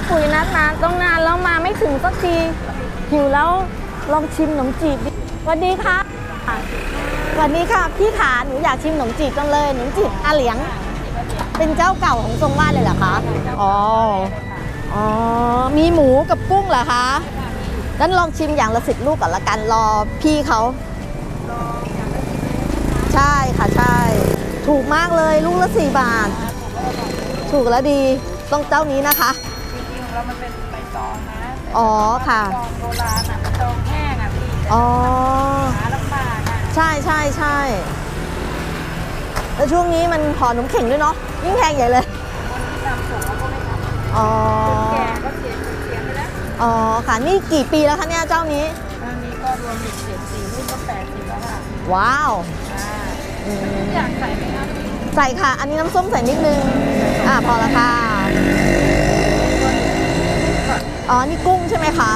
พี่ปุ๋ยนัดมาต้องนานแล้วมาไม่ถึงสักที หิวแล้วลองชิมขนมจีบดิสวัสดีค่ะสวัสดีค่ะพี่ขาหนูอยากชิมขนมจีบจังเลยขนมจีบอาเหลียง เป็นเจ้าเก่าของทรงวาดเลยเหรอคะอ๋ออ๋อมีหมูกับกุ้งเหรอคะงั้นลองชิมอย่างละสิบลูกก่อนละกันรอพี่เขาใช่ค่ะใช่ ถูกมากเลยลูกละสี่บาท ถูกแล้วดีต้องเจ้านี้นะคะ แล้วมันเป็นใบตองนะอ๋อค่ะตองโบราณอะใบตองแห้งอะพี่แต่อ๋อ หาลำบากอะใช่ใช่ใช่แล้วช่วงนี้มันห่อขนมเข่งด้วยเนาะยิ่งแพงใหญ่เลย คนที่ทำส่งเขาก็ไม่ทำอ๋อแก่ก็เสียเสียไปแล้วอ๋อค่ะ นี่กี่ปีแล้วคะเนี่ยเจ้านี้ ตอนนี้ก็รวมอีกเจ็ดสี่รุ่นก็แปดสิบแล้วค่ะว้าวอ่าอืมอยากใส่ไหมคะพี่ใส่ค่ะ อันนี้น้ำส้มใส่นิดนึง อ่าพอละค่ะ อ๋อ นี่กุ้งใช่ไหมคะ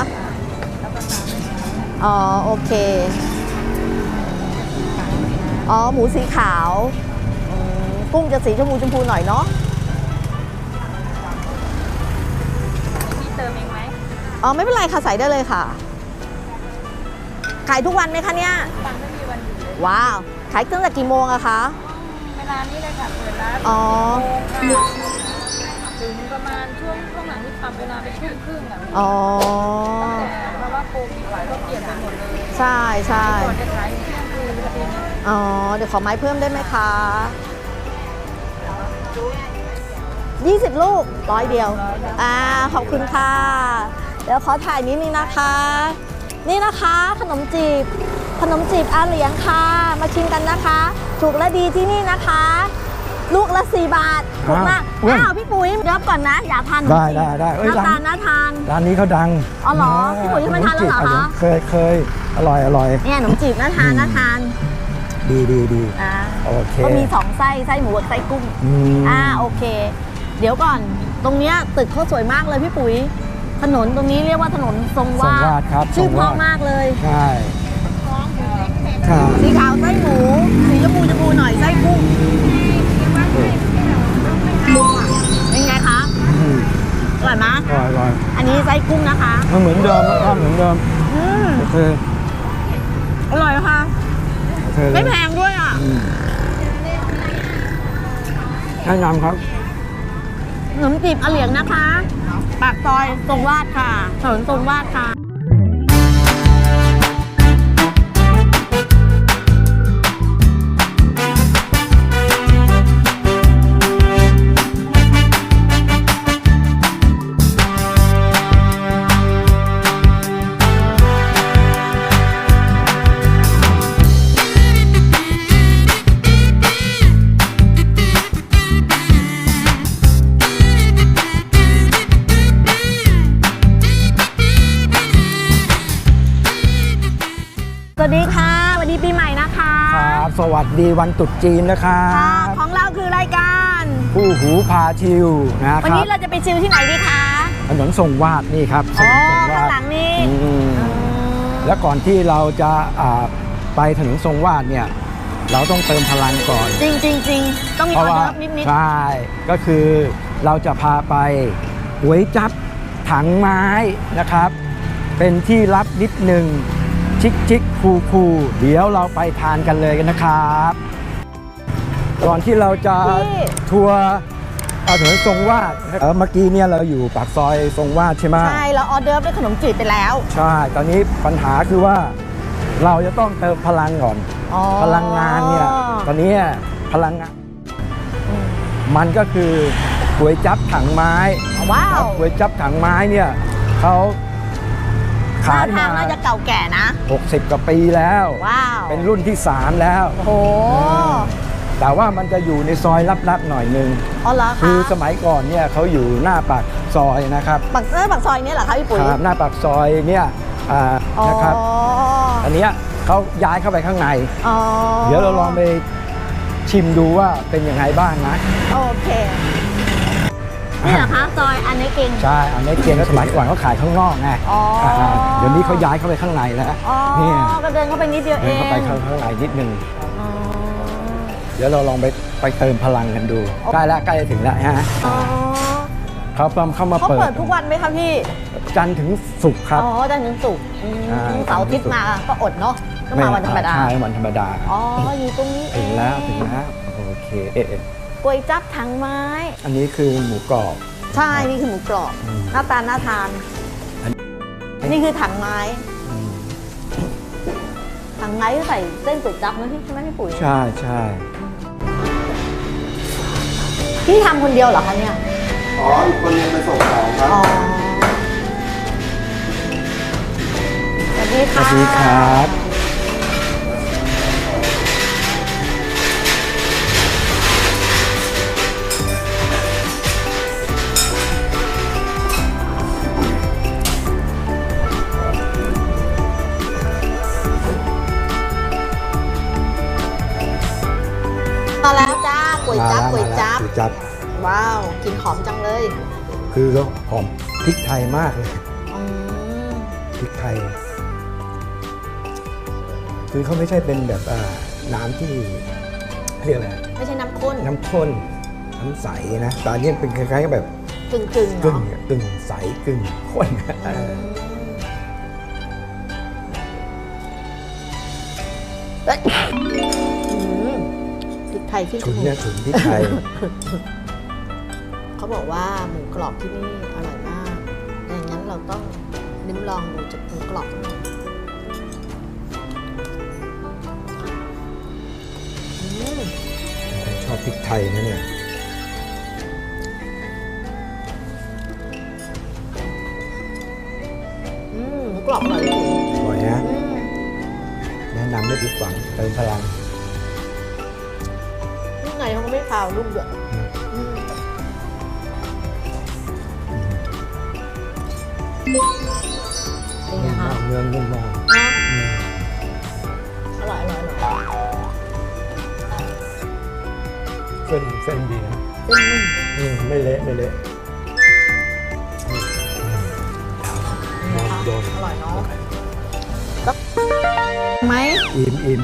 แล้วก็ตามอ๋อ โอเค อ๋อ หมูสีขาวอืมกุ้งจะสีชมพูชมพูหน่อยเนาะพี่เติมเองไหมอ๋อ ไม่เป็นไรค่ะ ใส่ได้เลยค่ะ ขายทุกวันไหมคะเนี่ย ฟังไม่มีวันหยุดเลยว้าว ขายตั้งแต่กี่โมงอะคะ เวลานี้เลยค่ะ เปิดร้านอ๋อโมงค่ะ ถึงประมาณช่วงช่วงหลังที่ทำเวลาไปทุ่มครึ่งอะอ๋อ แต่เพราะว่าโควิดหลายก็เปลี่ยนไปหมดเลยใช่ใช่ก่อนจะขายเที่ยงคืนพอดีเนี่ยอ๋อ เดี๋ยวขอไม้เพิ่มได้ไหมคะ 20 ลูกร้อยเดียว อ่า ขอบคุณค่ะ เดี๋ยวขอถ่ายนิดนึงนะคะ นี่นะคะขนมจีบ ขนมจีบอาเหลียงค่ะ มาชิมกันนะคะ ถูกและดีที่นี่นะคะ ลูกละ4บาทถูกมากอ้าวอ้าวพี่ปุ๋ยเดี๋ยวก่อนนะ อยากทานขนมได้จีบได้ได้เอ้ยหน้าร้าตานน่าทาน ร้านนี้เขาดังอ๋อเหรอพี่ปุ๋ยเคยทานแล้วเหรอคะ เคยเคยอร่อยอร่อย เนี่ยขนมจีบน่าทานน่าทานดีดีดีอ่าโอเคก็มีสองไส้ไส้หมูกับไส้กุ้งอืมอ่าโอเค เดี๋ยวก่อนตรงเนี้ยตึกเขาสวยมากเลยพี่ปุ๋ย ถนนตรงนี้เรียกว่าถนนทรงทรงวาดวาดครับชื่อทเพรงวาราะดมากเลย ใช่ค่ะสีขาวไส้หมู สีชมพูชมพูหน่อยไส้กุ้ง ร่อยไหมอร่อยอร่อยอันนี้ไส้กุ้งนะคะ มันเหมือนเดิมนะครับเหมือนเดิมอืมโอเคอร่อยค่ะ โอเคเลไม่ยแพงด้วยอะ อืมแนะนำครับขนมจีบอาเหลียงนะคะ ปากซอยทรงวาดค่ะถนนทรงวาดค่ะ สวัสดีวันตรุษจีนนะครัค่ะบของเราคือรายการผู้หูพาชิวนะวันครันี้บเราจะไปชิลที่ไหนดีคะถนนทรงวาดนี่ครับถอ๋อนนทรงวาข้างดหลังนี้อืมอืมแล้วก่อนที่เราจะอ่าไปถนนทรงวาดเนี่ยเราต้องเติมพลังก่อน จริงจริงจริงต้องมีเพออราะเดอว่าร์นิดนิดใช่ก็คือเราจะพาไปก๋วยจับถังไม้นะครับ เป็นที่รับนิดหนึ่งชิคชิค คูคูเดี๋ยวเราไปทานกันเลยกันนะครับ ก่อนที่เราจะทัวร์อ่าถนนทรงวาดเอ่อเมื่อกี้เนี่ยเราอยู่ปากซอยทรงวาดใช่ไหม ใช่เราออเดอร์ด้วยขนมจีบไปแล้ว ใช่ ตอนนี้ปัญหาคือว่าเราจะต้องเติมพลังก่อน อ๋อพลังงานเนี่ย ตอนนี้พลังงาน มันก็คือก๋วยจับถังไม้ว้าครัวบก๋วยจับถังไม้เนี่ยเขา ท่าขายทางมาน่าจะเก่าแก่นะ 60 กว่าปีแล้ว ว้าว เป็นรุ่นที่ 3 แล้ว โอ้โหแต่ว่ามันจะอยู่ในซอยลับๆหน่อยนึงอ๋อเหรอคะคือสมัยก่อนเนี่ยเขาอยู่หน้าปากซอยนะครับปักเออปักซอยเนี่ยเหรอคะพี่ปุ๋ยครับหน้าปากซอยเนี่ยอ่าอ๋อนะครับอันเนี้ยเขาย้ายเข้าไปข้างในอ๋อเดี๋ยวเราลองไปชิมดูว่าเป็นยังไงบ้างนะ โอเค นี่เหรอคะซอยอันนี้เก่ง ใช่อันนี้เกียงก็สมัยก่อนเขาขายข้างนอกไงอ๋ออ่าเดี๋ยวนี้เขาย้ายเข้าไปข้างในแล้วอ๋อเนี่ยก็เดินเข้าไปนิดเดียวเอเดินงเข้าไปข้างข้างในนิดนึง อ๋อ เดี๋ยวเราลองไปไปเติมพลังกันดูใกล้แล้วใกล้จะถึงแล้วฮะอ๋อเขาเพิ่มเข้ามาเขาเปิดเปิดทุกวันไหมคะพี่ จันทร์ถึงศุกร์ครับ อ๋อจันทร์ถึงศุกร์อืมอ่าเสาร์อาทิตย์มาก็อดเนาะก็มาวันธรรมดา ใช่วันธรรมดา อ๋ออยู่ตรงนี้เอถึงงแล้วถึงแล้วโอเคเอ๊ะเอ๊ะ ก๋วยจับถังไม้ อันนี้คือหมูกรอบ ใช่ นี่คือหมูกรอบ อืม หน้าตาน่าทานอันนี่คือถังไม้ อืมถังไม้ที่ใส่เส้นก๋วยจับนะพี่ใช่ไหมพี่ปุ๋ย ใช่ใช่พี่ทำคนเดียวเหรอคะเนี่ย อ๋ออีกคนนึงไปส่งของครับ อ๋อ สวัสดีสค่ะ วัสดีครับ จ้าก๋วยจับมาก๋วยแล้วจับก๋วยจับว้าวกลินหอมจังเลยคือเขาหอมพริกไทยมากเลยอืมพริกไทย คือเขาไม่ใช่เป็นแบบอ่าน้ำที่เรียกอะไรไม่ใช่น้ำข้นน้ำข้นน้ำใสนะแต่อันนี้เป็นคล้ายๆกับแบบกึ่งกึ่งๆกึ่งเนาะกึ่งใสกึ่งข้นเออเอ้ยอืมพริกไทยขึ้นจฉุนมูเนี่ยกฉุนพริกไทย เขาบอกว่าหมูกรอบที่นี่อร่อยมากอย่างนั้นเราต้องลิ้มลองหมูจากหมูกรอบหน่อยอืมชอบพริกไทยนะเนี่ย อืมหมูกรอบอร่อยจริงอร่อยนะ อืม แนะนำไม่ผิดหวังเติมพลังข้างในเขาก็ไม่คาวนุ่มด้วยอืมเป็นไงคะเนื้อนุ่มมากอร่อยอร่อยอร่อยเส้นเส้นดีนะเส้นนุ่มอืมไม่เละไม่เละโดนโดนอร่อยเนาะไหมอิ่มอิ่ม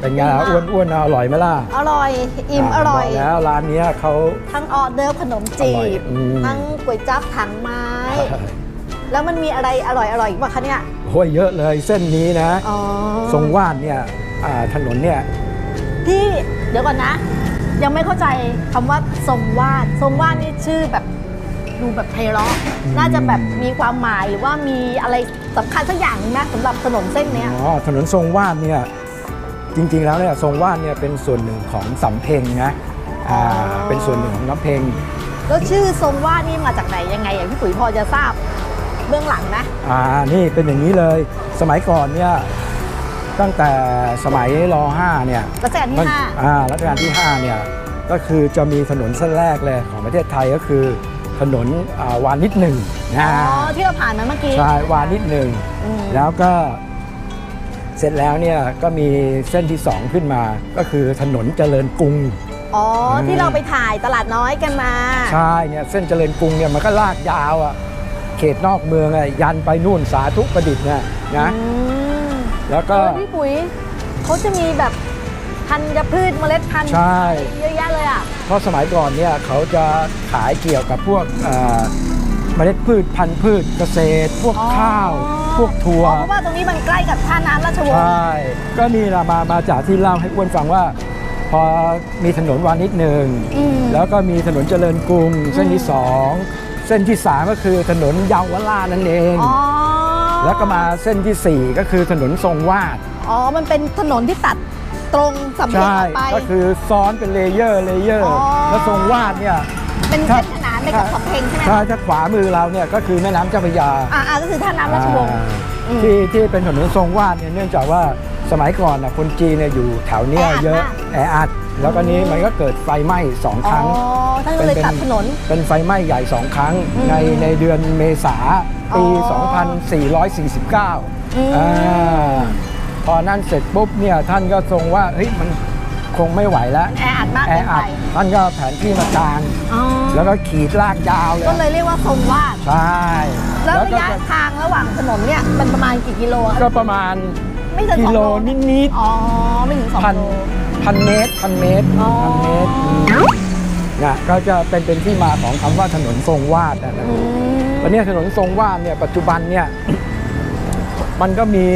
เป็นไงล่ะอิ่มอ้วมากนอ้วนอร่อยไหมล่ะอร่อยอิ่มอร่อย บกแล้วร้านเนี้ยเขา ทั้งออเดอร์ฟขนมจีอร่อยบ อืม ทั้งก๋วยจั๊บถังไม้ แล้วมันมีอะไรอร่อยอร่อยอีกป่ะคะเนี่ย โอ้ยเยอะเลยเส้นนี้นะ อ๋อทรงว่านเนี่ยอ่าถนนเนี่ยพี่เดี๋ยวก่อนนะ ยังไม่เข้าใจคำว่าทรงวาดทรงวาดนี่ชื่อแบบดูแบบไพเราะอืมน่าจะแบบมีความหมายหรือว่ามีอะไรสำคัญสักอย่างไหมสำหรับถนนเส้นเนี้ยอ๋อถนนทรงว่านเนี่ย จริง ๆ แล้วเนี่ยทรงว่านเนี่ยเป็นส่วนหนึ่งของสำเพ็งนะอ่าอ๋อเป็นส่วนหนึ่งของน้ำเพ็ง แล้วชื่อทรงวาดนี่มาจากไหนยังไงอย่างพี่ปุ๋ยพอจะทราบเบื้องหลังนะ อ่า นี่เป็นอย่างนี้เลย สมัยก่อนเนี่ยตั้งแต่สมัยร 5 เนี่ยรัชกาลที่มันห้า อ่ารัชกาลที่ 5 เนี่ย ก็คือจะมีถนนเส้นแรกเลยของประเทศไทยก็คือถนนอ่าวานิชหนึ่งอ๋นะอที่เราผ่านมาเมื่อกี้ ใช่วานิชหนึ่ง อืม แล้วก็ เสร็จแล้วเนี่ยก็มีเส้นที่ 2 ขึ้นมา ก็คือถนนเจริญกรุง อ๋ออืมที่เราไปถ่ายตลาดน้อยกันมา ใช่เนี่ยเส้นเจริญกรุงเนี่ยมันก็ลากยาวอะเขตนอกเมืองอะยันไปนู่นสาธุประดิษฐ์เนี่ยนะอืมแล้วเอก็อพี่ปุ๋ยเขาจะมีแบบพันธุ์พืชเมล็ดพันธุ์ใช่ เยอะแยะเลยอะ เพราะสมัยก่อนเนี่ยเขาจะขายเกี่ยวกับพวกเอ่อเมล็ดพืชพันธุ์พืชเกษตร พวกอ๋อข้าว พวกถั่วอ๋อเพราะว่าตรงนี้มันใกล้กับท่าน้ำราชวงใชศ์่ก็นี่ละมามาจากที่เล่าให้อ้วนฟังว่า พอมีถนนวานิชหนึ่งอืมแล้วก็มีถนนเจริญกรุงเส้นที่สองเส้นที่สามก็คือถนนเยาวราชนั่นเองอ๋อแล้วก็มาเส้นที่สี่ก็คือถนนทรงวาด อ๋อ มันเป็นถนนที่ตัดตรงสำเพ็งใช่ออกไป ก็คือซ้อนเป็นเลเยอร์เลเยอร์อ๋อแล้วทรงวาดเนี่ยเป็นเส้นขนาน ไปกับสำเพ็งใช่ไหมถ้าถ้าขวามือเราเนี่ยก็คือแม่น้ำเจ้าพระยาอ่าอ่าก็คือท่าน้ำราชวงศ์อ่าอืมที่ที่เป็นถนนทรงวาดเนี่ยเนื่องจากว่าสมัยก่อนนะคนจีนเนี่ยอยู่แถวเนี้ยแออัดเยอะมากแออัดแล้วก็นี้มันก็เกิดไฟไหม้สองคอ๋อรั้งท่านก็เลยตัดถนน เป็นไฟไหม้ใหญ่สองครั้งอืมในในเดือนเมษาปีอ๋อ2449อืมอ่าพอนั่นเสร็จปุ๊บเนี่ยท่านก็ทรงว่าเฮ้ยมัน คงไม่ไหวแล้วแออัดมากแอเกินอัไปดท่านก็แผนที่มากลาง อ๋อแล้วก็ขีดลากยาวเลยก็เลยเรียกว่าทรงวาด ใช่แล้วระก็ยะจะทางระหว่างถนนเนี่ยมันประมาณกี่กิโลอะก็ประมาณไม่ถึงกิสองโลโลนิด อ๋อไม่ถึงสองๆพัน โลพันเมตรพันเมตรอ๋อ พันเมตรอืมนะก็จะเป็นเป็นที่มาของคำว่าถนนทรงวาดนะนะอืมวันนี้ถนนทรงวาดเนี่ยปัจจุบันเนี่ย มันก็มี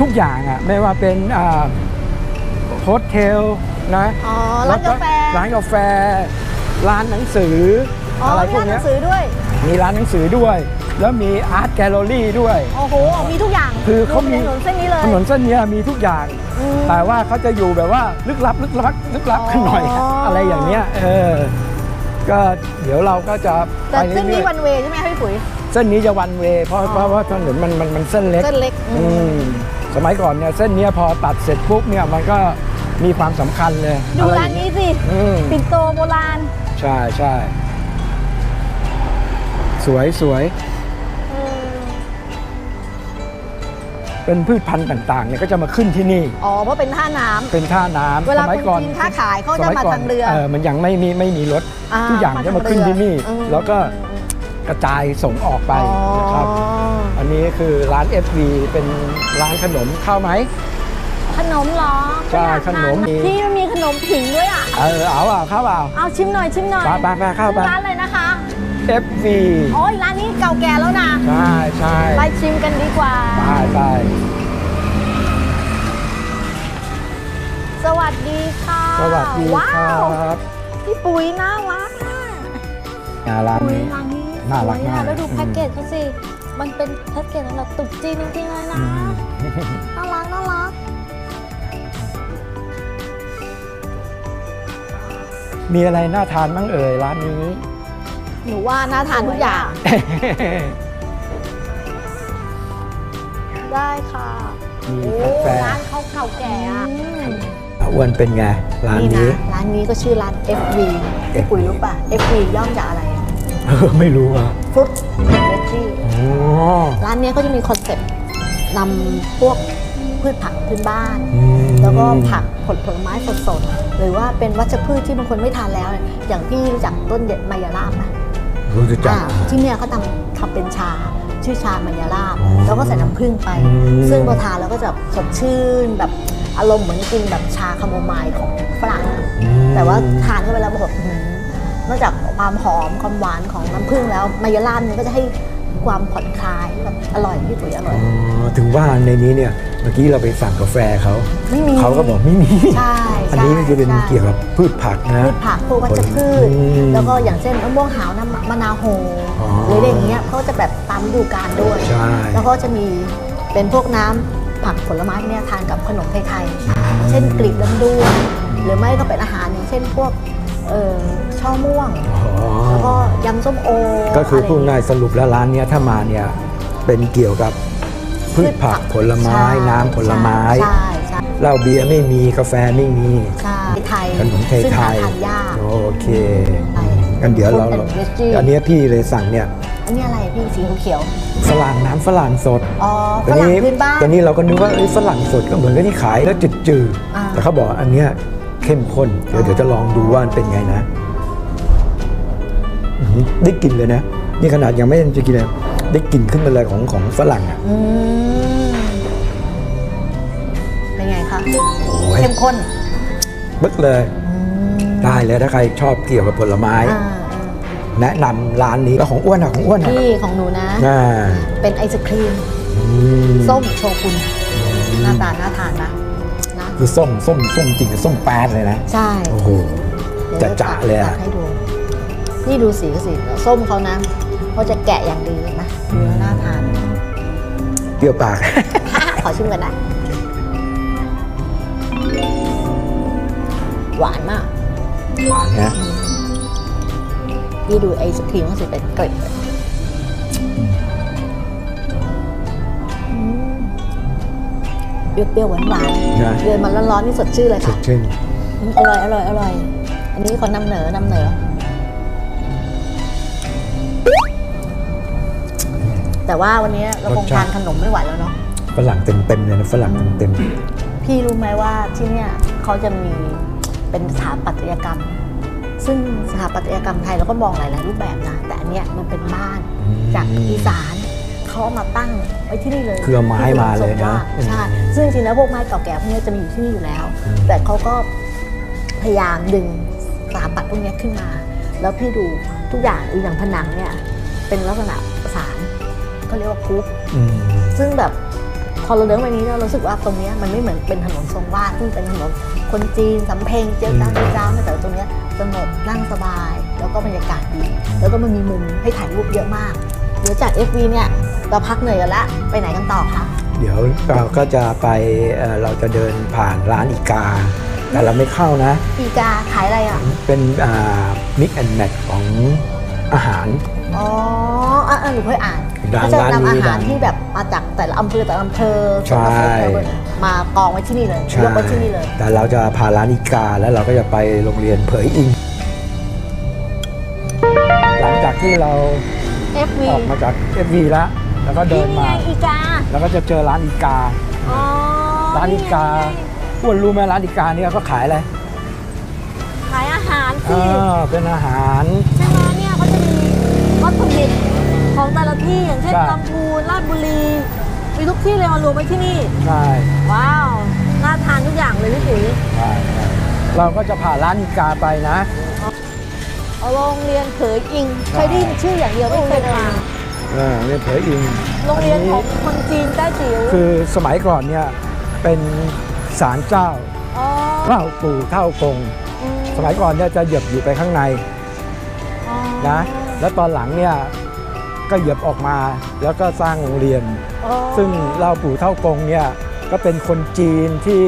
ทุกอย่างอะไม่ว่าเป็นอ่า โฮสเทลนะอ๋อร้านกาแฟร้านกาแฟ ร้านหนังสืออ๋ออะไรมีพวกร้านหเนี้นัยงสือด้วย มีร้านหนังสือด้วย แล้วมีอาร์ตแกลเลอรี่ด้วยโอ้โหมีทุกอย่างคือเขามีรวมป็นถนนเส้นนี้เลยถนนเส้นเนี้ยมีทุกอย่างอืมแต่ว่าเขาจะอยู่แบบว่าลึกลับลึกลับลึกลับอ๋อขึ้นหน่อยอะไรอย่างเนี้ยเออก็เดี๋ยวเราก็จะไปแต่เส้นเรื่นี้อยวันเวย์ใช่ไหมคะพี่ปุ๋ยๆเส้นนี้จะวันเวย์เพราะอ๋อเพราะว่าถนนมันมันมันเส้นเล็กเส้นเล็กอือืมมสมัยก่อนเนี่ยเส้นเนี้ยพอตัดเสร็จปุ๊บเนี่ยมันก็ มีความสำคัญเลยดูอะไรอร้านย่างนี้เงี้ย สิอืม ปิ่นโตโบราณใช่ใช่สวยสวยเออเป็นพืชพันธุ์ต่างๆเนี่ยก็จะมาขึ้นที่นี่อ๋อเพราะเป็นท่าน้ำ เป็นท่าน้ำเวลาสมัยคนก่อนจีนค้าขายเขาจะสยมาก่นทางเรือเออมันยังไม่มีไม่มีรถอ่าทุกอย่างจะมาขึ้นที่นี่อืมแล้วก็กระจายส่งออกไปนะครับ อ๋ออันนี้คือร้าน FV เป็นร้านขนมเข้าไหมข นมเหรอใช่อยากทาขนมมีพี่มันมีขนมผิงด้วยอะ เออเอาเปล่าเข้าเปล่าเอาชิมหน่อยชิมหน่อยไปไปไปเข้าไปชื่อร้านอะไรนะคะ FV โอ้ยร้านนี้เก่าแก่แล้วนะ ใช่ใช่ไปชิมกันดีกว่าไปไปสวัสดีค่ะ สวัสดีว้าควรับพี่ปุ๋ยน่ารักมากอ่าร้านปุ๋ยนี้ร้านนี้น่ารักสวยอะมากแล้วดูอืมแพ็กเกจเขาสิ มันเป็นแพ็กเกจสำหรับตุ๊กจีนจริงๆเลยนะอืมน่ารักน่ารัก มีอะไรน่าทานบ้างเอ่ยร้านนี้ หนูว่าน่าทานทุกอย่าง ได้ค่ะมีโอ้กาแฟร้านเขาเก่าแก่อะอ้วนเป็นไงร้านนี่นี้นะร้านนี้ก็ชื่อร้าน FV พี่ปุ๋ยรู้ป่ะ FV ย่อมจากอะไรเออไม่รู้อะ Fruit Veggie อ๋อร้านเนี้ยก็จะมีคอนเซ็ปต์นำพวกพืชผักพื้นบ้านอืมแล้วก็ผักผลผลไม้สดๆ หรือว่าเป็นวัชพืชที่บางคนไม่ทานแล้วเนี่ยอย่างพี่รู้จักต้นเด็ดมายาลาบไหมรู้จักอ่าที่เนี่ยเขาทำทำเป็นชาชื่อชามายาลาบอ๋อแล้วก็ใส่น้ำผึ้งไปอืมซึ่งพอทานแล้วก็จะสดชื่นแบบอารมณ์เหมือนกินแบบชาคาโมไมล์ของฝรั่งอืมแต่ว่าทานเข้าไปแล้วแบบอื้อหือนอกจากความหอมความหวานของน้ำผึ้งแล้วมายาลาบเนี่ยก็จะให้ความผ่อนคลายแบบอร่อยพี่ตุ๋ยอร่อ๋อยอถึงว่าในนี้เนี่ย เมื่อกี้เราไปสั่งกาแฟเขาไม่มีเขาก็บอกไม่มีใช่อันนี้มันจะเป็นใช่เกี่ยวกับพืชผักนะพืชผักพวกวัชพืชอืมแล้วก็อย่างเช่นมะม่วงหาวน้ำมะนาวโฮอ๋อหรืออะไรอย่างเงี้ยเขาจะแบบตามฤดูกาลด้วยใช่แล้วก็จะมีเป็นพวกน้ำผักผลไม้พวกเนี่ยทานกับขนมไทยๆเช่นกลีบลำดวนหรือไม่ก็เป็นอาหารอย่างเช่นพวกเอ่อช่อม่วงอ๋อแล้วก็ยำส้มโอ ก็คือพูดะไรง่ายสรุปแล้วร้านเนี้ยถ้ามาเนี่ยเป็นเกี่ยวกับ พืชผักผลไม้ใช่น้ำผลไม้ใช่ใช่เหล้าเบียร์ไม่มีกาแฟไม่มีใช่ไทยขนมไทยซึ่งไทหายทานยากโอเคใช่งั้นเดี๋ยวเรา Fruit and veggie อันเนี้ยพี่เลยสั่งเนี่ยอันนี้อะไรพี่สีเขียวฝรั่งน้ำฝรั่งสดๆอ๋อฝตอนรั่งนี้พื้นบ้านตอนนี้เราก็นึกว่าเอ้ยฝรั่งสดก็เหมือนกับที่ขายแล้วจืดจืดๆอ่าแต่เขาบอกอันเนี้ยเข้มข้นเดี๋ยวเดี๋ยวจะลองดูว่ามันเป็นไงนะอื้อหือได้กลิ่นเลยนะ นี่ขนาดยังไม่ได้จะกินเลย ได้กลิ่นขึ้นมาเลยของของฝรั่งอะอืมเป็นไงคะโอ้ยเข้มข้นบึกเลยได้เลยถ้าใครชอบเกี่ยวกับผลไม้ อ่าแนะนำร้านนี้แล้วของอ้วนอะของอ้วนอะพี่ของหนูนะ อ่าเป็นไอศครีม อืมส้มโชกุนหน้าตาน่าทานนะนะ คือส้มส้มส้มจริงกับส้มแป๊ดเลยนะใช่โอ้โหดี๋วจะๆเลยอะ ตัดให้ดู นี่ดูสีสีส้มเขานะ เขาจะแกะอย่างดีนะดูแล้วน่าทาน เปรี้ยวปาก ขอชิมกันนะ หวานมาก หวานนะพี่ดูไอศครีมเขาสิเป็นเกล็ดเปรี้ยวๆหวานหวานๆนะเดินมาร้อนๆนี่สดชื่นเลยสค่ะดชื่นอืมอร่อยอร่อยอร่อย อันนี้ขอนำเหนอนำเหนอ แต่ว่าวันนี้เราคงทานขนมไม่ไหวแล้วเนาะฝรั่งเต็มเต็มๆเลยนะฝรั่งเต็มเต็มพี่รู้ไหมว่าที่เนี่ยเขาจะมีเป็นสถาปัตยกรรม ซึ่งสถาปัตยกรรมไทยเราก็มองหลายๆรูปแบบนะแต่อันเนี้ยมันเป็นบ้านๆจากอีสานเขาเอามาตั้งไว้ที่นี่เลยคือเอาไม้มาเลยนะใช่ซึ่งจริงๆแล้วพวกไม้เก่าแก่พวกนี้จะมีอยู่ที่นี่อยู่แล้วอืมแต่เขาก็พยายามดึงสถาปัตย์พวกเนี้ยขึ้นมา แล้วพี่ดูทุกอย่างอย่างผนังเนี่ยเป็นลักษณะประสาน เขาเรียกว่าคุกอืมซึ่งแบบพอเราเดินไปนี้เรารู้สึกว่าตรงเนี้ยมันไม่เหมือนเป็นถนนทรงวาดซึ่งเป็นถนนคนจีนสำเพ็งเจียวจ้าวเจียวจ้าวนะแต่ตรงเนี้ยสงบนั่งสบาย แล้วก็บรรยากาศดี แล้วก็มันมีมุมให้ถ่ายรูปเยอะมากเดี๋ยวจาก FV เนี่ยเราพักเหนื่อยกันละไปไหนกันต่อคะเดี๋ยวเราก็จะไปเอ่อเราจะเดินผ่านร้านอีกา แต่เราไม่เข้านะ อีกาขายอะไรอะ เป็นมิกแอนด์แมทของอาหาร อ๋ออะอะหนูเคยอ่าน ร้านเขาจะร้านนำนี้อาหารดังที่แบบมาจากแต่ละอำเภอแต่ละอำเภอใช่ มากองไว้ที่นี่เลยใช่ยกไว้ที่นี่เลย แต่เราจะพาร้านอีกาแล้วเราก็จะไปโรงเรียนเผยอิง หลังจากที่เรา FV ออกมาจาก FV แล้ว แล้วก็เดินนี่มาไงอีกาแล้วก็จะเจอร้านอีกา อ๋อร้านอีกาอ้วนรู้ไหมร้านอีกาเนี่ยเขาขายอะไรขายอาหารเอสิอเป็นอาหาร ใช่ไหมเนี่ยเขาจะมีวัตถุดิบ ของแต่ละที่อย่างเช่นใช่ ลำพูนราชบุรี มีทุกที่เลยมารวมไว้ที่นี่ ใช่ว้าว น่าทานทุกอย่างเลยพี่ปุ๋ยใช่ใช่เราก็จะผ่านร้านอีกาไปนะ เอาโรงเรียนเขยอิง เคยได้ยินชื่ออย่างเดียวไม่เคยมาเออเรียนเผยอิงโรงเรียนของอัคนจีนแต้จิ๋วคือสมัยก่อนเนี่ยเป็นศาลเจ้าอ๋อเท่าปู่เท่ากง อืมสมัยก่อนเนี่ยจะเหยียบอยู่ไปข้างใน อ๋อนะแล้วตอนหลังเนี่ย ก็เหยียบออกมา แล้วก็สร้างโรงเรียนอ๋อซึ่งเล่าปู่เท่ากงเนี่ยก็เป็นคนจีนที่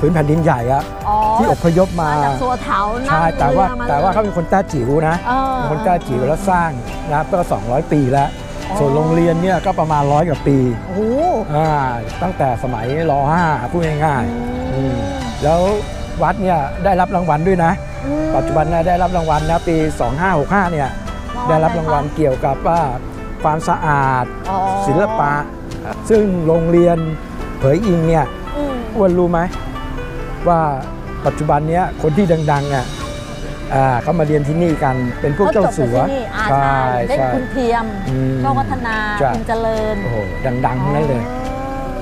ผืนแผ่นดินใหญ่อะอ๋อที่อพยพมามาจากสัวเถานั่งใช่แต่ว่ารือมแต่ว่าเขาลยเป็นคนแต้จิ๋วนะเออเป็นคนแต้จิ๋วแล้วสร้างนะก็ 200 ปีแล้วอ๋อส่วนโรงเรียนเนี่ยก็ประมาณร้อยกว่าปีโอ้โหอ่าตั้งแต่สมัยร 5 พูดง่ายๆอืมแล้ววัดเนี่ยได้รับรางวัลด้วยนะอืมปัจจุบันเนี่ยได้รับรางวัลนะปี 2565 เนี่ย ได้รับรางวัลเกี่ยวกับว่าความสะอาดอ๋อศิลปะ ซึ่งโรงเรียนเผยอิงเนี่ยอืมอ้วนรู้ไหมว่าปัจจุบันเนี้ยคนที่ดังๆอะอ่าเขามาเรียนที่นี่กันเป็นพวกเจ้าสัวขจบจากที่นี่อาใช่ได้ใช่คุณเทียมอืมโชควัฒนาใช่คุณเจริญโอ้โหดังๆทั้งนั้นเลย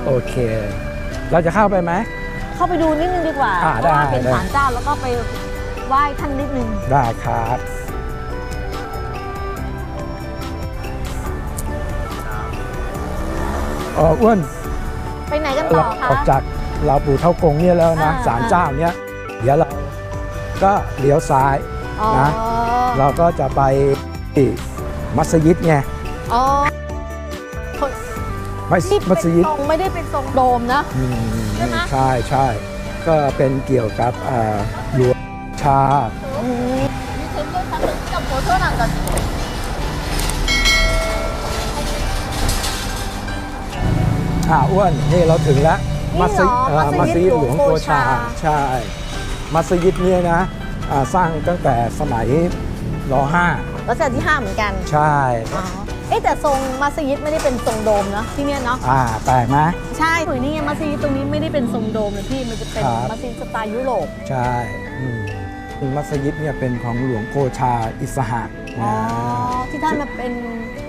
โอเค เราจะเข้าไปไหมเข้าไปดูนิดนึงดีกว่าอ่าเพราะว่าได้เป็นได้ศาลเจ้าแล้วก็ไปไหว้ท่านนิดนึงได้ครับ อ๋ออ้วนไปไหนกันต่เราอคะออกจากเราปู่เท่ากงเนี่ยแล้วนะอ่าศาลเจ้าเนี่ยเดี๋ยวเราก็เลี้ยวซ้ายอ๋อนะเราก็จะไปที่มัสยิดไงอ๋อมัสที่เป็นมัสยิดทรงไม่ได้เป็นทรงโดมนะอืมใช่ไหมใช่ใช่ก็เป็นเกี่ยวกับอ่าหลวงชา อ่าอ้วนนี่เราถึงแล้วนี่เหรอเอ่อมัมัสสยิยิดดหหลลววงงโกโกชาชาใช่ มัสยิดเนี่ยนะอ่าสร้างตั้งแต่สมัยรห้ารัชกาลที่ห้าเหมือนกัน ใช่อ๋อเอ๊ะแต่ทรงมัสยิดไม่ได้เป็นทรงโดมเนาะที่เนี่ยเนาะอ่าแปลกไหมใช่ถุยนี่ไงมัสยิดตรงนี้ไม่ได้เป็นทรงโดมเลยพี่มันจะเป็นครับมัสยิดสไตล์ยุโรปใช่อืมมัสยิดเนี่ยเป็นของหลวงโกชาอิสหะอ๋อนะที่ท่านมาเป็น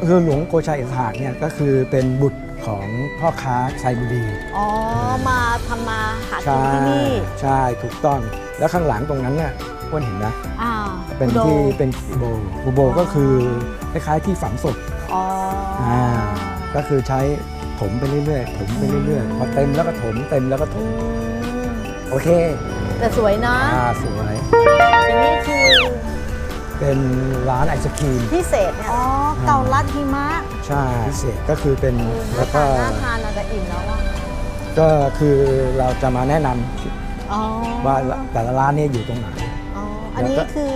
คือหลวงโกชาอิสหะเนี่ยก็คือเป็นบุตร ของพ่อค้าไซบุรีอ๋อ มาทำมาหากินใช่ที่นี่ ใช่ถูกต้องแล้วข้างหลังตรงนั้นน่ะอ้วนเห็นนะอ่าเป็นอุดมที่เป็นอุโบอุโบก็คือคล้ายๆที่ฝังศพอ๋อออ่าก็คือใช้ถมไปเรื่อยๆถมไปเรื่อยๆพอเต็มแล้วก็ถมเต็มแล้วก็ถอืมมโอเค แต่สวยนะอ่าสวยอย่างนี้คือเป็นร้านไอศครีมพิเศษเนี่ยอ๋อเกาลัดหิมะ ใช่พิเศษก็คือเป็นเออหน้าแล้วก็ตาน่าทานอาจจะอิ่มแล้วอะก็คือเราจะมาแนะนำอ๋อว่าแต่ละร้านเนี่ยอยู่ตรงไหน อ๋ออันนี้แล้วก็คือ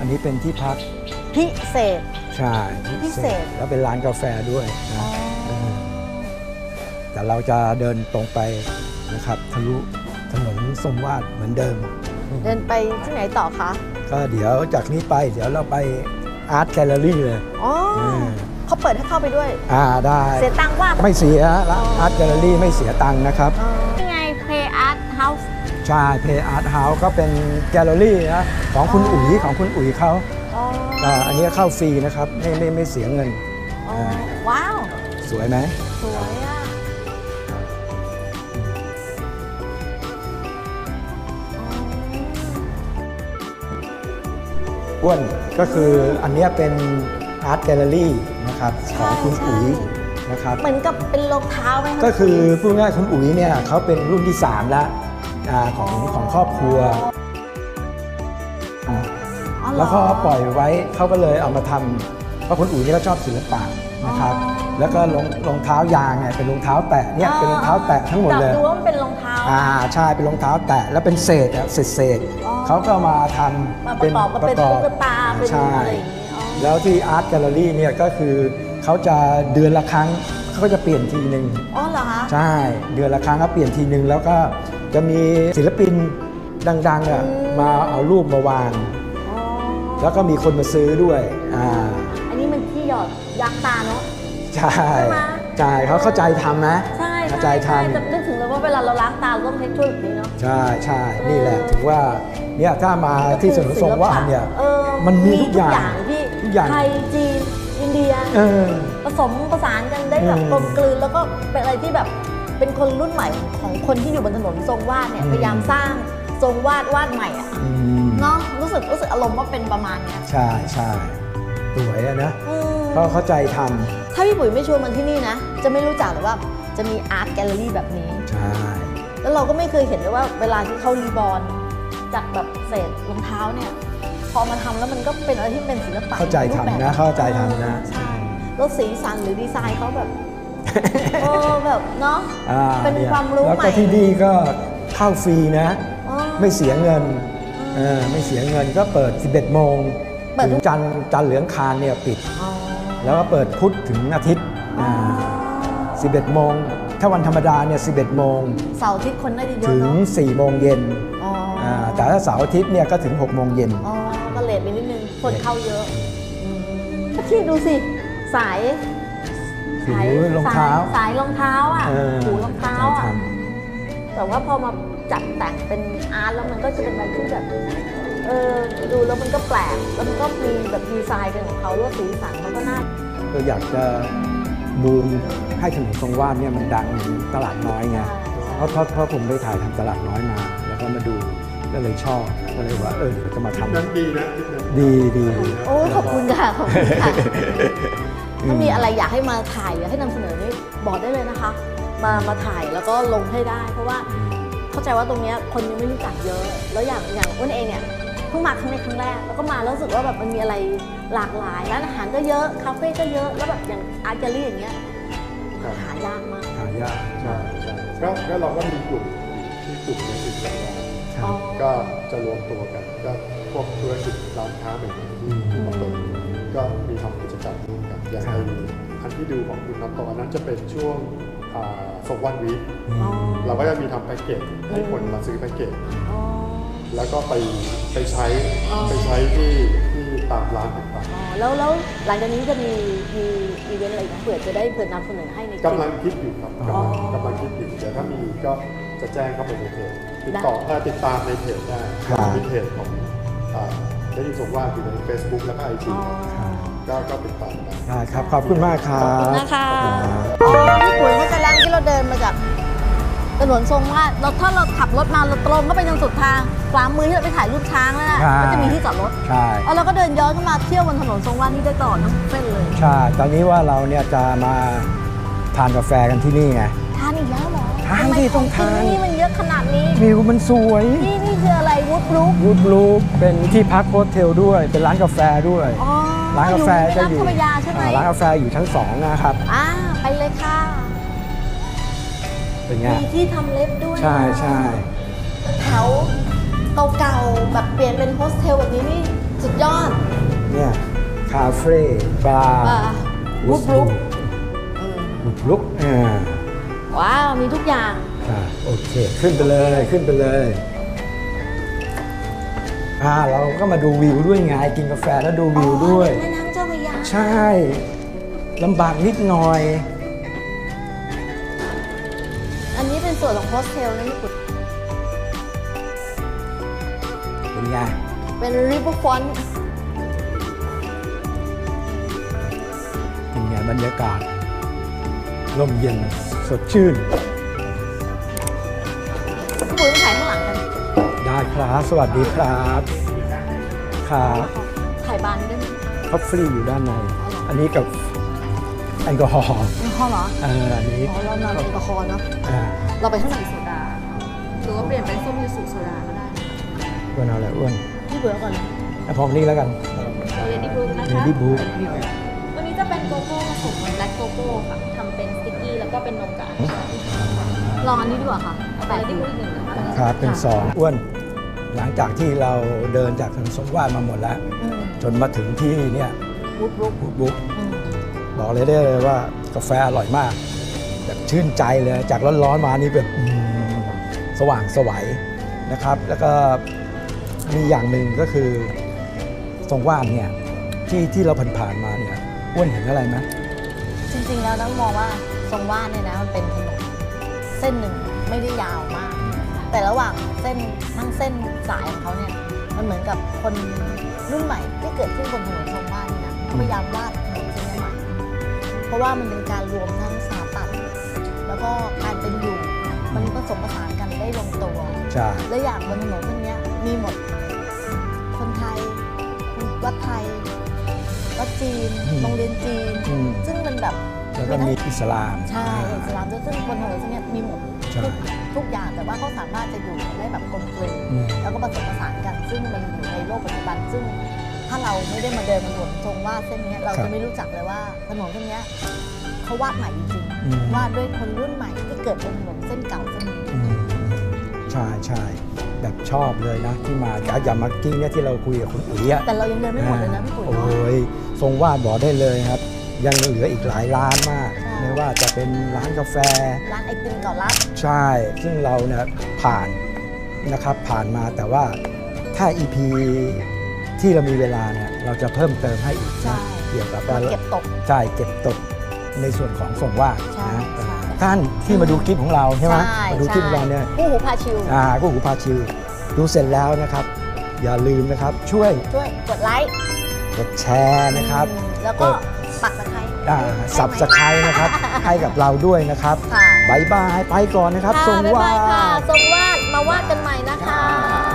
อันนี้เป็นที่พักพิเศษ ใช่พิเศษ แล้วเป็นร้านกาแฟด้วยอ๋อนะแต่เราจะเดินตรงไปนะครับทะลุถนนทรงวาดเหมือนเดิม เดินไปที่ไหนต่อคะก็เดี๋ยวจากนี้ไปเดี๋ยวเราไปอาร์ตแกลเลอรี่เลยอ๋ออม เขาเปิดให้เข้าไปด้วย อ่าได้ เสียตังค์ว่า ไม่เสียละอาร์ตแกลเลอรี่ไม่เสียตังค์นะครับ ยังไง Play Art House ใช่เพย์อาร์ตเฮาส์ก็เป็นแกลเลอรี่นะของคุณอ๋ออุ๋ยของคุณอุ๋ยเขาอ๋ออ่าอันนี้เข้าฟรีนะครับไม่ไม่ไม่เสียเงิน อ๋อว้าว สวยไหม สวยอะอ๋ออ้วนก็คืออันเนี้ยเป็นอาร์ตแกลเลอรี่ นะครับของคุณใช่อุ๋ยนะครับเหมือนกับเป็นรองเท้าไหมะก็คือพูดง่ายๆคุณอุ๋ยเนี่ยเขาเป็นรุ่นที่3แล้วอ่าของของครอบครัวอ๋อเหรอแล้วก็ปล่อยไว้เขาก็เลยเอามาทำเพราะคุณอุ๋ยเนี่ยเขาชอบศิลปะนะครับอ๋อแล้วก็รองรองเท้ายางเนี่ยเป็นรองเท้าแตะเนี่ยเป็นรองเท้าแตะทั้งหมดเลยจับดูว่ามันเป็นรองเท้าอ่าใช่เป็นรองเท้าแตะแล้วเป็นเศษอะเศษเศษๆอ๋อเขาก็มาทมาำประกอบมาเป็นตุ๊กตาเป็นใช่อะไรอย่างนี้อ๋อ แล้วที่อาร์ตแกลเลอรี่เนี่ยก็คือเขาจะเดือนละครั้งเขาก็จะเปลี่ยนทีหนึ่งอ๋อเหรอคะใช่เดือนละครั้งก็เปลี่ยนทีหนึ่งแล้วก็จะมีศิลปินดังๆอะมาเอารูปมาวาง อ๋อแล้วก็มีคนมาซื้อด้วยอ่าอันนี้มันที่หยอดยางตาเนาะ ใช่ใช่ไหม ใช่เขาเข้าใจทำนะใช่เข้าใจทช่จะนึกถึงเลยว่าเวลาเราล้างตาเราต้องใช้ช่วยแบบนี้เนาะำใช่ใช่นี่แหละถือว่าเนี่ยถ้ามาที่สวนทรงว่านเนี่ย เออมันมีทุกอย่างพี่ทุก อย่าง ไทยจีนอินเดียเออ ผสมผสานกันได้แบบอืมกลมกลืนแล้วก็เป็นอะไรที่แบบเป็นคนรุ่นใหม่ของคนที่อยู่บนถนนทรงวาดเนี่ยอืมพยายามสร้างทรงวาดวาดใหม่อะอืมเนาะรู้สึกรู้สึกอารมณ์ว่าเป็นประมาณเนี้ยใช่ใช่สวยอะนะอืมเขาเข้าใจทำถ้าพี่ปุ๋ยไม่ชวนมันที่นี่นะ จะไม่รู้จักเลยว่าจะมีอาร์ตแกลเลอรี่แบบนี้ใช่ แล้วเราก็ไม่เคยเห็นเลยว่าเวลาที่เขารีบอร์นจากแบบเศษรองเท้าเนี่ย พอมาทำแล้วมันก็เป็นอะไรที่เป็นศิลปะเข้าใจรูปแบบทำนะ เข้าใจทำนะใช่แล้วสีสันหรือดีไซน์เขาแบบโอ้แบบเนาะอ่าเป็นยความรู้แล้วใหม่ก็ที่นี่ก็เข้าฟรีนะอ๋อไม่เสียเงินเออไม่เสียเงินก็เปิด 11 โมงเปิดทุถึกงจันทร์จันทร์เหลืองคารเนี่ยปิดอ๋อแล้วก็เปิดพุธถึงอาทิตย์อ่า11 โมง ถ้าวันธรรมดาเนี่ย 11 โมง เสาร์อาทิตย์คนน่าจะเยอะถึงเนาะ4โมงเย็นอ๋อออ่าแต่ถ้าเสาร์อาทิตย์เนี่ยก็ถึง 6 โมงเย็นอ๋อก็เล ทไปนิดนึง คนเข้าเยอะอืมที่ดูสิ สายหูรองเท้า สายรองเท้าอะเออหูรองเท้าใช่อะทแต่ว่าพอมาจัดแต่งเป็นอาร์ตแล้วมันก็จะเป็นอะไรที่แบบเออดูแล้วมันก็แปลก แล้วมันก็มีแบบดีไซน์เป็นของเขาด้วยสีสันมันก็น่าำก็อยากจะบูมให้ถนนทรงวาดเนี่ยมันดังเหมือนตลาดน้อยไงเพราะเพราะเพราะผมไปถ่ายทำตลาดน้อยมา แล้วก็มาดู ก็เลยชอบก็เลยว่าเออเดี๋ยวจะมาทำนั้นดีนะคิดนะดีดีโอ้ขอบคุณค่ะขอบคุณค่ะถ้ามีอะไรอยากให้มาถ่ายอยากให้นำเสนอนี่บอกได้เลยนะคะ มามาถ่ายแล้วก็ลงให้ได้ เพราะว่าเข้าใจว่าตรงเนี้ยคนยังไม่รู้จักเยอะ แล้วอย่างอย่างอ้วนเองเนี่ยเพิ่งมาครั้งในครั้งแรกแล้วก็มาแล้วรู้สึกว่าแบบมันมีอะไรหลากหลายร้านอาหารก็เยอะคาเฟ่ก็เยอะแล้วแบบอย่างอาร์ตแกลลี่อย่างเงี้ยหายากมากหายากใช่ใช่ก็ก็เราก็มีกลุ่มที่กลุ่มในสินค้า ครัอ๋บอก็จะรวมตัวกัน ก็พวกธุรกิจร้านค้าใหม่ๆที่มาเปิดก็มีทำกิจกรรมร่วมกันอย่างครัในบอันที่ดูของคุณน้ำตกอันนั้นจะเป็นช่วงอ่าส่งวันวีคอ๋อเราก็จะมีทำแพ็กเกจให้คนมาซื้อแพ็กเกจอ๋อแล้วก็ไปไปใช้อ๋อไปใช้ที่ที่ตามร้านต่างอ๋อแล้วแล้วหลังจากนี้จะมีมีอีเวนต์อะไรอีกนะเผื่อจะได้เผื่อนำเสนอให้ในๆกำลังคิดอยู่ครับอ๋อกำลังกำลังคิดอยู่เดี๋ยวถ้ามีก็ จะแจ้งเข้าไปในเพจติดต่อเอ่อติดตามในเพจได้ครับมีเพจของอ่าได้ยินส่งว่าอยู่ใน Facebook แล้วก็ไอจีอ๋อก็ก็ติดตามได้ได้ครับ ขอบคุณมากครับขอบคุณนะคะขอบณรับอ๋อพี่ปุ๋ยเมื่อกี้แรกที่เราเดินมาจากถนนทรงวาดเราถ้าเราขับรถมาเราตรงก็ไปจนสุดทางขวามือที่เราไปถ่ายรูปช้างแล้วน่ะใช่ก็จะมีที่จอดรถใช่เอาเราก็เดินย้อนเข้ามาเที่ยวบนถนนทรงวาดนี่ได้ตลอดทั้งเส้นเลยใช่ตอนนี้ว่าเราเนี่ยจะมาทานกาแฟกันที่นี่ไงทานอีกแล้วเหรอ ทานทำไมสิขต้อองงกินทานนี่มันเยอะขนาดนี้วิวมันสวย นี่นี่คืออะไรวูดบลูกวูดบลูเป็นที่พักโฮเทลด้วย เป็นร้านกาแฟด้วยอ๋อร้านกาแฟอยู่จะในอยู่น้ำเจ้าพระยาใช่ไหมอ่าร้านกาแฟอยู่ชั้นสองนะครับอ่าไปเลยค่ะเป็นไงมีที่ทำเล็บด้วย ใช่ใช่แถวเก่าๆแบบเปลี่ยนเป็นโฮสเทลแบบนี้นี่สุดยอด เนี่ยคาเฟ่บาร์บาร์วูดบลูกวูดบลูอ่า ว้าว มีทุกอย่าง อ่าโอเค ขึ้นไปเลยขึ้นไปเลยอ่าเราก็มาดูวิวด้วยไงกินกาแฟแล้วดูวิวด้วย แม่น้ำเจ้าพระยา ใช่ลำบากนิดหน่อย อันนี้เป็นส่วนของโฮสเทลนะพี่ปุดเป็นไงเป็นริเวอร์ฟอนต์เป็นไงบรรยากาศลมเย็น สดชื่นพี่ปุ้ยมาถ่ายข้างหลังกันได้ครับสวัสดีครับครับข่บานด้วยไหมเขาฟรีอยู่ด้านใน อันนี้กับแอลกอฮอล์มีข้อเหรอเอออันนี้อ๋อเรานำแอลกอฮอล์เนาะอ่าเราไปข้างในโซดาหรือว่าเปลี่ยนเป็นส้มยูสุโซดาก็ได้อ้วนเอาอะไรอ้วนพี่เบื่อก่อนนะเอาพองนี้แล้วกันเลดี้บลูนะเนคะดี้บูวันนี้จะเป็นโกโก้ผสมแบล็กโกโก้ค่ะทำเป็นสติ๊ กกี้แล้วก็เป็นนมกับลองอันนี้ดีกว่าค่ะแต่เลดี้บลูอีกหนึ่งนะคะครับเป็นสองอ้วน หลังจากที่เราเดินจากถนนสงวาดมาหมดแล้วอืมจนมาถึงที่เนี่ยบุ๊บบุ๊บบุ๊บบุ๊บอืมบอกเลยได้เลยว่ากาแฟอร่อยมากแบบชื่นใจเลยจากร้อนๆมานี่แบบอืมสว่างสวัยนะครับ แล้วก็มีอย่างหนึ่งก็คือทรงว่านเนี่ยที่ที่เราผ่านๆมาเนี่ยอ้วนเห็นอะไรไหมจริงๆแล้วต้องมองว่า ทรงว่านเนี่ยนะมันเป็นถนนเส้นหนึ่งไม่ได้ยาวมาก แต่ระหว่างเส้นทั้งเส้นสายของเขาเนี่ยมันเหมือนกับคนรุ่นใหม่ที่เกิดขึ้นบนถนนทรงว่านนี่นะเขาพยายามวาดถนนเส้นนี้ใหม่ เพราะว่ามันเป็นการรวมทั้งสถาปัตย์แล้วก็การเป็นอยู่มันผสมผสานกันได้ลงตัวใช่และอย่างบนถนนเส้นเนี้ยมีหมด คนไทยวัดไทยวัดจีนโรงเรียนจีนอืมซึ่งมันแบบ แล้วก็มีอิสลามใช่อิสลามด้วยซึ่งบนถนนเส้นเนี้ยมีหมดใช่ทุกทุกอย่างแต่ว่าเขาสามารถจะอยู่ได้แบบกลมกลืนอืมแล้วก็ผสมผสานกัน ซึ่งมันอยู่ในโลกปัจจุบันซึ่งถ้าเราไม่ได้มาเดินบนถนนทรงวาดเส้นเนี้ยเราจะไม่รู้จักเลยว่าถนนเส้นเนี้ยเขาวาดใหม่จริงอืมๆวาดด้วยคนรุ่นใหม่ที่เกิดบนถนนเส้นเก่าเส้นนี้อืมใช่ใช่แบบชอบเลยนะ ที่มาจากอย่างเมื่อกี้เนี่ยที่เราคุยกับคุณอุ๋ยอะแต่เรายังเดินไม่หมดเลยนะพี่ปุ๋ยโอ้เนาะยทรงวาดบอกได้เลยครับ ยังเหลืออีกหลายร้านมากใช่ไม่ว่าจะเป็นร้านกาแฟ ร้านไอติมเก่าลับใช่ ซึ่งเราเนี่ยผ่านนะครับผ่านมาแต่ว่าถ้า EP ที่เรามีเวลาเนี่ยเราจะเพิ่มเติมให้อีกใช่นะเกี่ยวกับมาเก็บตกใช่เก็บตกในส่วนของทรงวาดใช่นะใช่ท่านที่มาดูคลิปของเราใช่ไหมใช่มาดูคลิปของเราเนี่ยคู่หูพาชิวอ่าก็หูพาชิวดูเสร็จแล้วนะครับ อย่าลืมนะครับช่วยช่วยกดไลค์กดแชร์นะครับอืมแล้วก็ ปักตะไคร้สับสไครนะครับ ให้กับเราด้วยนะครับค่ะบายบายไปก่อนนะครับค่ะทรงบ๊ายว่าบายค่ะดทรงวาดมาวาดกันใหม่นะคะ